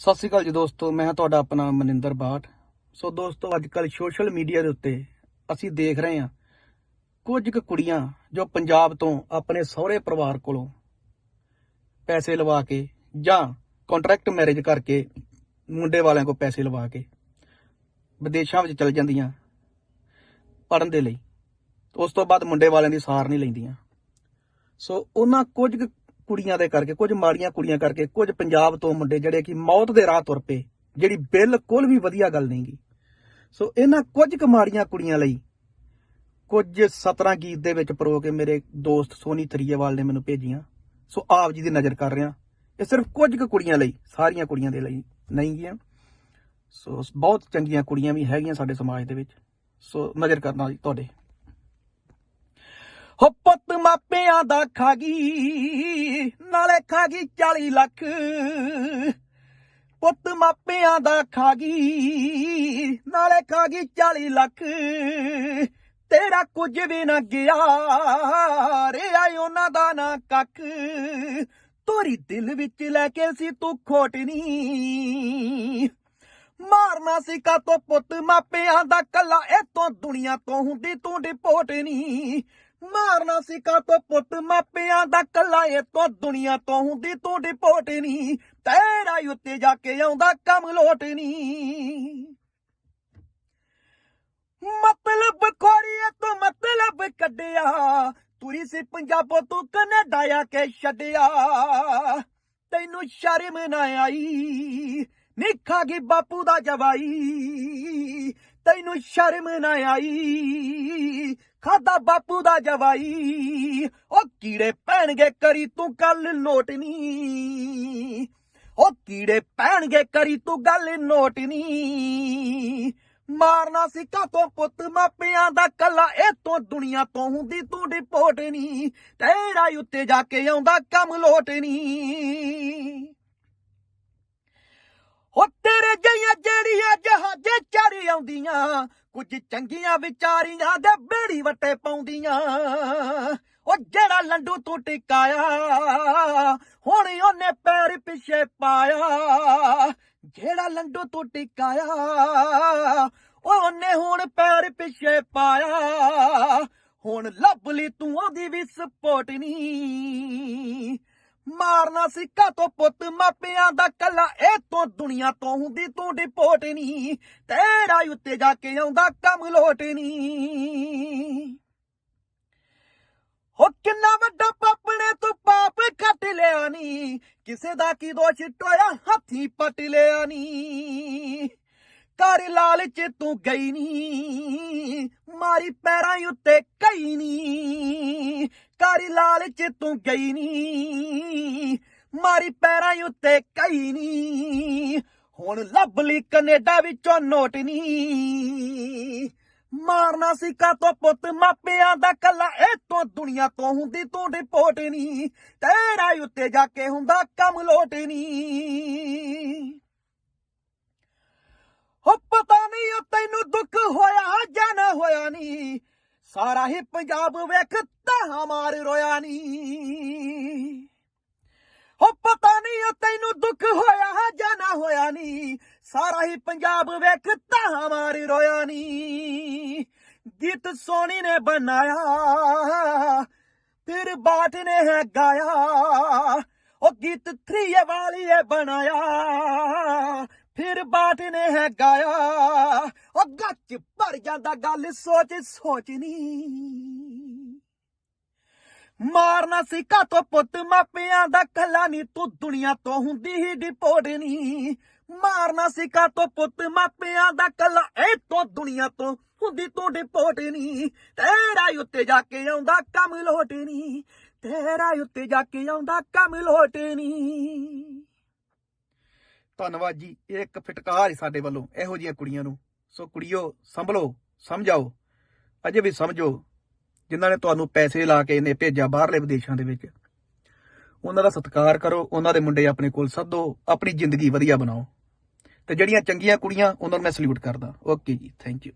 ਸਤਿ ਸ਼੍ਰੀ ਅਕਾਲ ਜੀ ਦੋਸਤੋ, ਮੈਂ ਤੁਹਾਡਾ ਆਪਣਾ ਮਨਿੰਦਰ ਬਾਠ। ਸੋ ਦੋਸਤੋ ਅੱਜ ਕੱਲ ਸੋਸ਼ਲ ਮੀਡੀਆ ਦੇ ਉੱਤੇ ਅਸੀਂ ਦੇਖ ਰਹੇ ਹਾਂ ਕੁਝ ਕੁ ਕੁੜੀਆਂ ਜੋ ਪੰਜਾਬ ਤੋਂ ਆਪਣੇ ਸਹੁਰੇ ਪਰਿਵਾਰ ਕੋਲੋਂ ਪੈਸੇ ਲਵਾ ਕੇ ਜਾਂ ਕੰਟਰੈਕਟ ਮੈਰਿਜ ਕਰਕੇ ਮੁੰਡੇ ਵਾਲਿਆਂ ਕੋਲ ਪੈਸੇ ਲਵਾ ਕੇ ਵਿਦੇਸ਼ਾਂ ਵਿੱਚ ਚਲ ਜਾਂਦੀਆਂ ਪੜਨ ਦੇ ਲਈ। ਉਸ ਤੋਂ ਬਾਅਦ ਮੁੰਡੇ ਵਾਲਿਆਂ ਦੀ ਸਾਰ ਨਹੀਂ ਲੈਂਦੀਆਂ। ਸੋ ਉਹਨਾਂ ਕੁਝ ਕੁ ਕੁੜੀਆਂ ਦੇ ਕਰਕੇ, ਕੁਝ ਮਾੜੀਆਂ ਕੁੜੀਆਂ ਕਰਕੇ, ਕੁਝ ਪੰਜਾਬ ਤੋਂ ਮੁੰਡੇ ਜਿਹੜੇ ਕਿ ਮੌਤ ਦੇ ਰਾਹ ਤੁਰ ਪਏ, ਜਿਹੜੀ ਬਿਲਕੁਲ ਵੀ ਵਧੀਆ ਗੱਲ ਨਹੀਂਗੀ ਸੋ ਇਹਨਾਂ ਕੁਝ ਕੁ ਮਾੜੀਆਂ ਕੁੜੀਆਂ ਲਈ ਕੁਝ 17 ਗੀਤ ਦੇ ਵਿੱਚ ਪਰੋ ਕੇ ਮੇਰੇ ਦੋਸਤ ਸੋਨੀ ਥਰੀਏਵਾਲ ਨੇ ਮੈਨੂੰ ਭੇਜੀਆਂ। ਸੋ ਆਪ ਜੀ ਦੀ ਨਜ਼ਰ ਕਰ ਰਿਹਾ, ਇਹ ਸਿਰਫ ਕੁਝ ਕੁ ਕੁੜੀਆਂ ਲਈ, ਸਾਰੀਆਂ ਕੁੜੀਆਂ ਦੇ ਲਈ ਨਹੀਂ ਗੀਆਂ। ਸੋ, ਬਹੁਤ ਚੰਗੀਆਂ ਕੁੜੀਆਂ ਵੀ ਹੈਗੀਆਂ ਸਾਡੇ ਸਮਾਜ ਦੇ ਵਿੱਚ। ਸੋ ਨਜ਼ਰ ਕਰਨਾ ਜੀ ਤੁਹਾਡੇ। ਹੋ ਪੁੱਤ ਮਾਪਿਆਂ ਦਾ ਖਾ ਗਈ ਨਾਲੇ ਖਾ ਗਈ 40 ਲੱਖ। ਪੁੱਤ ਮਾਪਿਆਂ ਦਾ ਖਾ ਗਈ ਨਾਲੇ ਖਾ ਗਈ 40 ਲੱਖ। ਤੇਰਾ ਕੁਝ ਵੀ ਨਾ ਗਿਆ ਰਿਹਾ ਉਹਨਾਂ ਦਾ ਨਾ ਕੱਖ। ਤੋਰੀ ਦਿਲ ਵਿੱਚ ਲੈ ਕੇ ਸੀ ਤੂੰ ਖੋਟਣੀ। ਮਾਰਨਾ ਸੀ ਕਾ ਤੋ ਪੁੱਤ ਮਾਪਿਆਂ ਦਾ ਕੱਲਾ ਇਤੋਂ ਦੁਨੀਆ ਤੋਂ ਹੁੰਦੀ ਤੂੰ ਡਿਪੋਟ ਨਹੀਂ ਮਾਰਨਾ ਸੀ ਕਾ ਤੋ ਪੁੱਤ ਮਾਪਿਆਂ ਦਾ ਕੱਲਾ ਇਤੋਂ ਦੁਨੀਆ ਤੋਂ ਹੁੰਦੀ, ਤੂੰ ਡਿਪੋਟ ਨਹੀਂ ਤੇਰਾ ਉੱਤੇ ਜਾ ਕੇ ਆਉਂਦਾ, ਕੰਮ ਲੋਟ ਨਹੀਂ ਮਤਲਬ ਖੋਰੀਏ ਤੂੰ, ਮਤਲਬ ਕੱਢਿਆ। ਤੁਰੀ ਸੀ ਪੰਜਾਬੋਂ, ਤੂੰ ਕੈਨੇਡਾ ਆ ਕੇ ਛੱਡਿਆ। ਤੈਨੂੰ ਸ਼ਰਮ ਨਾ ਆਈ। ਨਿੱਖਾ ਗਈ ਬਾਪੂ ਦਾ ਜਵਾਈ। ਤੈਨੂੰ ਸ਼ਰਮ ਨਾ ਆਈ। ਖਾਦਾ ਬਾਪੂ ਦਾ ਜਵਾਈ। ਉਹ ਕੀੜੇ ਪੈਣਗੇ ਕਰੀ ਤੂੰ ਗੱਲ ਲੋਟਨੀ ਉਹ ਕੀੜੇ ਪੈਣਗੇ ਕਰੀ ਤੂੰ ਗੱਲ ਨੋਟਨੀ। ਮਾਰਨਾ ਸੀ ਕਾਤੋਂ ਪੁੱਤ? ਮਾਪਿਆਂ ਦਾ ਕੱਲਾ ਇਹ ਤੋਂ ਦੁਨੀਆ ਤੋਂ ਹੁੰਦੀ ਤੂੰ ਡਿਪੋਟ ਨਹੀਂ ਤੇਰਾ ਉੱਤੇ ਜਾ ਕੇ ਆਉਂਦਾ ਕੰਮ ਲੋਟ ਨਹੀਂ ਹੋ ਤੇਰੇ ਜਈਆਂ ਜਿਹੜੀਆਂ ਜਹਾਜ਼ੇ ਚੜ ਆਉਂਦੀਆਂ ਕੁਝ ਚੰਗੀਆਂ ਵਿਚਾਰੀਆਂ ਦੇ ਬੇੜੀ ਵੱਟੇ ਪਾਉਂਦੀਆਂ। ਉਹ ਜਿਹੜਾ ਲੰਡੂ ਤੂੰ ਟਿਕਾਇਆ, ਹੁਣ ਉਹਨੇ ਪੈਰ ਪਿੱਛੇ ਪਾਇਆ। ਜਿਹੜਾ ਲੰਡੂ ਤੂੰ ਟਿਕਾਇਆ, ਉਹ ਉਹਨੇ ਹੁਣ ਪੈਰ ਪਿੱਛੇ ਪਾਇਆ। ਹੁਣ ਲੱਭ ਲਈ ਤੂੰ ਉਹਦੀ ਵੀ ਸਪੋਰਟ ਨਹੀਂ ਮਾਰਨਾ ਸਿੱਕਾ ਤੋਂ ਪੁੱਤ, ਮਾਪਿਆਂ ਦਾ ਕੱਲਾ। ਇਹ ਤੋਂ ਦੁਨੀਆ ਤੋਂ ਹੁੰਦੀ, ਤੂੰ ਡਿਪੋਰਟ ਨਹੀਂ ਤੇਰਾ ਉੱਤੇ ਜਾ ਕੇ ਆਉਂਦਾ, ਕੰਮ ਲੋਟ ਨਹੀਂ ਹੋ ਕਿੰਨਾ ਵੱਡਾ ਪਾਪਣੇ ਤੂੰ ਪਾਪ ਕੱਟ ਲਿਆ ਨੀ। ਕਿਸੇ ਦਾ ਕੀ ਦੋਸ਼ ਟੋਇਆ, ਹੱਥੀ ਪਟ ਲਿਆ ਨੀ। ਕਰ ਲਾਲਚ ਤੂੰ ਗਈ ਨੀ। ਮਾਰੀ ਪੈਰਾਂ ਉੱਤੇ ਕਈ ਨੀ। ਕਰ ਲਾਲਚ ਤੂੰ ਗਈ ਨੀ, ਮਾਰੀ ਪੈਰਾਂ ਉੱਤੇ ਕਈ ਨੀ, ਹੁਣ ਲੱਭ ਲਈ ਕੈਨੇਡਾ ਵਿੱਚੋਂ ਨੋਟ ਨੀ। ਮਾਰਨਾ ਸੀ ਕਾ ਤੋ ਪੁੱਤ, ਮਾਪਿਆਂ ਦਾ ਕੱਲਾ ਇਹ ਤੋਂ ਦੁਨੀਆ ਤੋਂ ਹੁੰਦੀ ਤੂੰ ਡਿਪੋਰਟ ਨਹੀਂ ਤੇਰਾ ਉੱਤੇ ਜਾ ਕੇ ਹੁੰਦਾ ਕੰਮ ਲੋਟ ਨਹੀਂ ਹੋ ਪਤਾ ਨਹੀਂ ਉਹ ਤੈਨੂੰ ਦੁੱਖ ਹੋਇਆ ਜਾਂ ਨਾ ਹੋਇਆ ਨਹੀਂ ਸਾਰਾ ਹੀ ਪੰਜਾਬ ਵੇਖ ਮਾਰ ਰੋਇਆ ਨਹੀਂ ਹੋ ਪਤਾ ਨਹੀਂ ਉਹ ਤੈਨੂੰ ਦੁੱਖ ਹੋਇਆ ਜਾਂ ਨਾ ਹੋਇਆ ਨਹੀਂ ਸਾਰਾ ਹੀ ਪੰਜਾਬ ਵੇਖ ਤਾਂ ਮਾਰ ਰੋਇਆ ਨਹੀਂ ਗੀਤ ਸੋਹਣੀ ਨੇ ਬਣਾਇਆ, ਫਿਰ ਬਾਟ ਨੇ ਹੈ ਗਾਇਆ। ਉਹ ਗੀਤ 3 ਵਾਲੀਏ ਬਣਾਇਆ, ਫਿਰ ਬਾਟ ਨੇ ਹੈ ਗਾਇਆ। ਉਹ ਗੱਚ ਭਰ ਜਾਂਦਾ ਗੱਲ ਸੋਚ ਸੋਚਨੀ ਮਾਰਨਾ ਸੀ ਤੋਂ ਪੁੱਤ, ਮਾਪਿਆਂ ਦਾ ਕੱਲਾ ਨਹੀਂ ਤੂੰ ਦੁਨੀਆ ਤੋਂ ਹੁੰਦੀ ਹੀ ਡਿਪੋਰਟ ਨਹੀਂ ਮਾਰਨਾ ਸੀ ਤੋਂ ਪੁੱਤ, ਮਾਪਿਆਂ ਦਾ ਕੱਲਾ ਇਹ ਤੋਂ ਦੁਨੀਆ ਤੋਂ ਹੁੰਦੀ ਤੂੰ ਡਿਪੋਰਟ ਨਹੀਂ ਤੇਰਾ ਉੱਤੇ ਜਾ ਕੇ ਆਉਂਦਾ ਕੰਮ ਲੋਟ ਨਹੀਂ ਤੇਰਾ ਉੱਤੇ ਜਾ ਕੇ ਆਉਂਦਾ ਕੰਮ ਲੋਟ ਨਹੀਂ ਧੰਨਵਾਦ ਜੀ, ਇਹ ਇੱਕ ਫਟਕਾਰ ਹੈ ਸਾਡੇ ਵੱਲੋਂ, ਇਹੋ ਜਿਹੀਆਂ ਕੁੜੀਆਂ ਨੂੰ। ਸੋ ਕੁੜੀਓ, ਸੰਭਲੋ, ਸਮਝਾਓ। ਅਜੇ ਵੀ ਸਮਝੋ। ਜਿਨ੍ਹਾਂ ਨੇ ਤੁਹਾਨੂੰ ਪੈਸੇ ਲਾ ਕੇ ਇਹਨੇ ਭੇਜਿਆ ਬਾਹਰਲੇ ਵਿਦੇਸ਼ਾਂ ਦੇ ਵਿੱਚ। ਉਹਨਾਂ ਦਾ ਸਤਿਕਾਰ ਕਰੋ, ਉਹਨਾਂ ਦੇ ਮੁੰਡੇ ਆਪਣੇ ਕੋਲ ਸੱਦੋ, ਆਪਣੀ ਜ਼ਿੰਦਗੀ ਵਧੀਆ ਬਣਾਓ। ਤੇ ਜਿਹੜੀਆਂ ਚੰਗੀਆਂ ਕੁੜੀਆਂ, ਉਹਨਾਂ ਨੂੰ ਮੈਂ ਸਲੂਟ ਕਰਦਾ। ਓਕੇ ਜੀ ਥੈਂਕ ਯੂ